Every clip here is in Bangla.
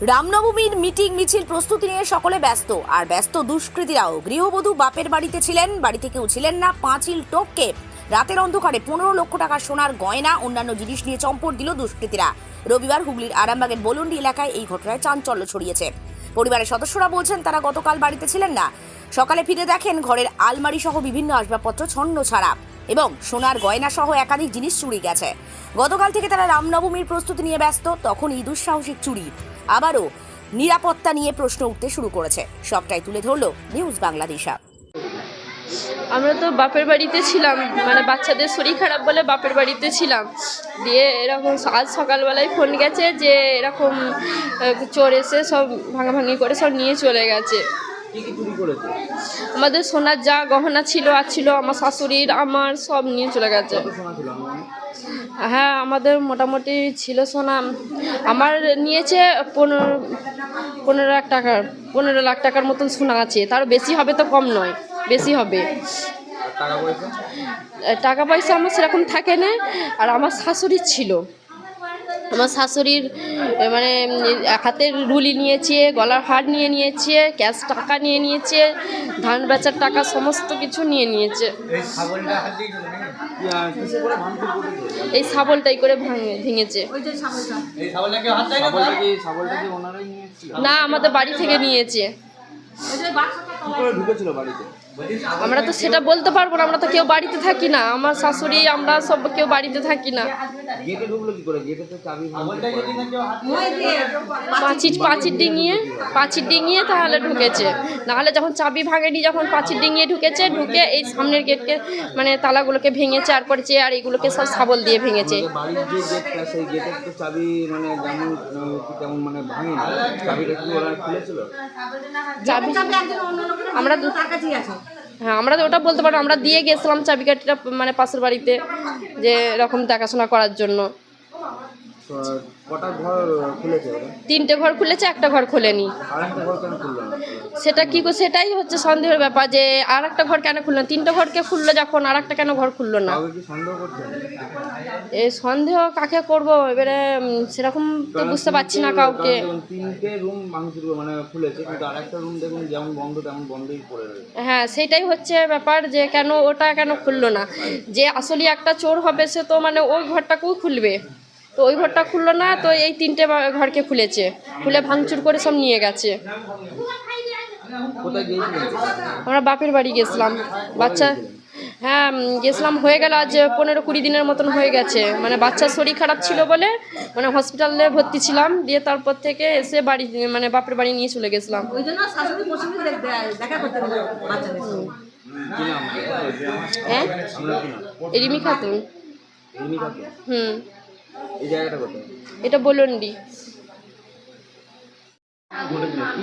রামনবমীর মিটিং মিছিল প্রস্তুতি নিয়ে সকলে ব্যস্ত। আর ব্যস্ত দুষ্কৃতীরাও। গৃহবধূ বাপের বাড়িতে ছিলেন বাড়িতে কেউ ছিলেন না, পাঁচিল টোপকে। রাতের অন্ধকারে পনেরো লক্ষ টাকার সোনার গয়না, অন্যান্য জিনিস নিয়ে চম্পট দিল দুষ্কৃতীরা। রবিবার হুগলির আরামবাগের বলন্ডি এলাকায় এই ঘটনায় চাঞ্চল্য ছড়িয়েছে। পরিবারের সদস্যরা বলছেন, তারা গতকাল বাড়িতে ছিলেন না। সকালে ফিরে দেখেন, ঘরের আলমারি সহ বিভিন্ন আসবাবপত্র ছন্ন ছাড়া এবং সোনার গয়না সহ একাধিক জিনিস চুরি গেছে। গতকাল থেকে তারা রামনবমীর প্রস্তুতি নিয়ে ব্যস্ত তখন এই দুঃসাহসিক চুরি। আবারও নিরাপত্তা নিয়ে প্রশ্ন উঠতে শুরু করেছে। সবটাই তুলে ধরলো নিউজ বাংলাদেশা। আমরা তো বাপের বাড়িতে ছিলাম মানে বাচ্চাদের শরীর খারাপ বলে বাপের বাড়িতে ছিলাম। দিয়ে এরকম আজ সকালবেলায় ফোন গেছে যে এরকম চোর এসে সব ভাঙাভাঙি করে সব নিয়ে চলে গেছে। কি কি চুরি করেছে? আমাদের সোনার যা গহনা ছিল আর ছিল আমার শাশুড়ির আমার সব নিয়ে চলে গেছে। হ্যাঁ আমাদের মোটামুটি ছিল সোনা। আমার নিয়েছে পনেরো পনেরো লাখ টাকার পনেরো লাখ টাকার মতন সোনা আছে। তার বেশি হবে তো কম নয় বেশি হবে। টাকা পয়সা? আমার সেরকম থাকে না। আর আমার শাশুড়ির ছিল। আমার শাশুড়ির মানে এক হাতের রুলি নিয়েছে গলার হার নিয়ে নিয়েছে ক্যাশ টাকা নিয়ে নিয়েছে ধান বেচার টাকা সমস্ত কিছু নিয়ে নিয়েছে। এই শাবলটাই করে ভাঙে ভেঙেছে। না আমাদের বাড়ি থেকে নিয়েছে। ঢুকেছিল বাড়িতে। আমরা তো সেটা বলতে পারব না আমরা তো কেউ বাড়িতে থাকি না আমার শাশুড়ি আমরা সব কেউ বাড়িতে থাকি না। গেটে ঢুকলো কি করে? গেটে তো চাবি ভাঙচুর করে। পাঁচির পাঁচির ডিঙিয়ে পাঁচির ডিঙিয়ে তাহলে ঢুকেছে। নাহলে যখন চাবি ভাঙেনি যখন পাঁচির ডিঙিয়ে ঢুকেছে ঢুকে এই সামনের গেটকে মানে তালাগুলোকে ভেঙেছে আর করেছে আর এইগুলোকে সব শাবল দিয়ে ভেঙেছে। মানে মানে আমরা দু- হ্যাঁ আমরা তো ওটা বলতে পারব আমরা দিয়ে গেছিলাম চাবিকাঠিটা মানে পাশের বাড়িতে, যে এরকম দেখাশোনা করার জন্য। কটা ঘর খুলেছে তিনটে ঘর খুলেছে একটা ঘর খোলেনি। সেটা কি সেটাই হচ্ছে সন্দেহের ব্যাপার যে আর একটা ঘর কেন খুললো? তিনটে ঘরকে খুললো যখন আর একটা কেন ঘর খুললো না? কি সন্দেহ কাকে করব? এবারে সেরকম তো বুঝতে পারছি না কাউকে। তিনটে রুম মানে খুলেছে কিন্তু আরেকটা রুম দেখুন যেমন বন্ধ তেমন বন্ধই পড়ে হ্যাঁ সেটাই হচ্ছে ব্যাপার যে কেন ওটা কেন খুললো না? যে আসলে একটা চোর হবে সে তো মানে ওই ঘরটাকেও খুলবে। তো ওই ঘরটা খুললো না তো এই তিনটে ঘরকে খুলেছে। খুলে ভাঙচুর করে সব নিয়ে গেছে। আমরা বাপের বাড়ি গেছিলাম। বাচ্চা হ্যাঁ গেছিলাম হয়ে গেল আজ পনেরো কুড়ি দিনের মতন হয়ে গেছে। মানে বাচ্চার শরীর খারাপ ছিল বলে মানে হসপিটালে ভর্তি ছিলাম। দিয়ে তারপর থেকে এসে বাড়ি মানে বাপের বাড়ি নিয়ে চলে গেছিলাম। হ্যাঁ? রিমি খাতুন হুম। এই জায়গাটা কোথায়? এটা বলুনডি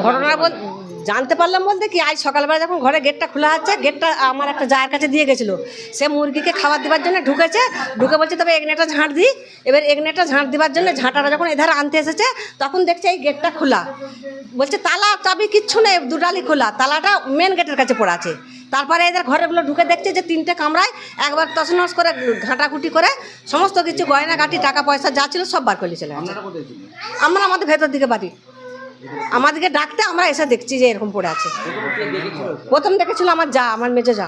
ঘটনা বল জানতে পারলাম বলতে কি আজ সকালবেলা যখন ঘরে গেটটা খোলা আছে গেটটা আমার একটা জায়ের কাছে দিয়ে গেছিল। সে মুরগিকে খাবার দেওয়ার জন্য ঢুকেছে ঢুকে বলছে তবে এগনেটা ঝাঁট দিই এবার এগনেটা ঝাঁট দেওয়ার জন্য ঝাঁটাটা যখন এধারে আনতে এসেছে তখন দেখছে এই গেটটা খোলা। বলছে তালা চাবি কিচ্ছু নেই দুডালি খোলা। তালাটা মেন গেটের কাছে পড়ে আছে। তারপরে এদের ঘরেগুলো ঢুকে দেখছে যে তিনটে কামরায় একবার তছনছ করে ঘাঁটাকুটি করে সমস্ত কিছু গয়না কাটি টাকা পয়সা যা ছিল সব বার করে চলে আমরা আমাদের ভেতর দিকে বাড়ি। আমাদেরকে ডাকতে আমরা এসে দেখছি যে এরকম পড়ে আছে। প্রথম দেখেছিল আমার যা, আমার মেজো যা।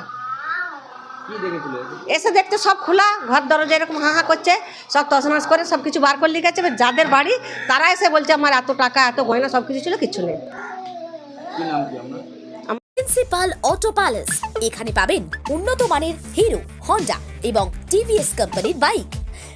এসে দেখতে সব খোলা, ঘর দরজা এরকম হা হা করছে, সব তছনছ করে সব কিছু বার করে লিখে গেছে, এবার যাদের বাড়ি, তারা এসে বলছে, আমার এত টাকা, এত গয়না, সব কিছু ছিল কিছু নেই। Principal auto palace. এখানে পাবেন উন্নত মানের হিরো, হন্ডা এবং টিভিএস কোম্পানির বাইক।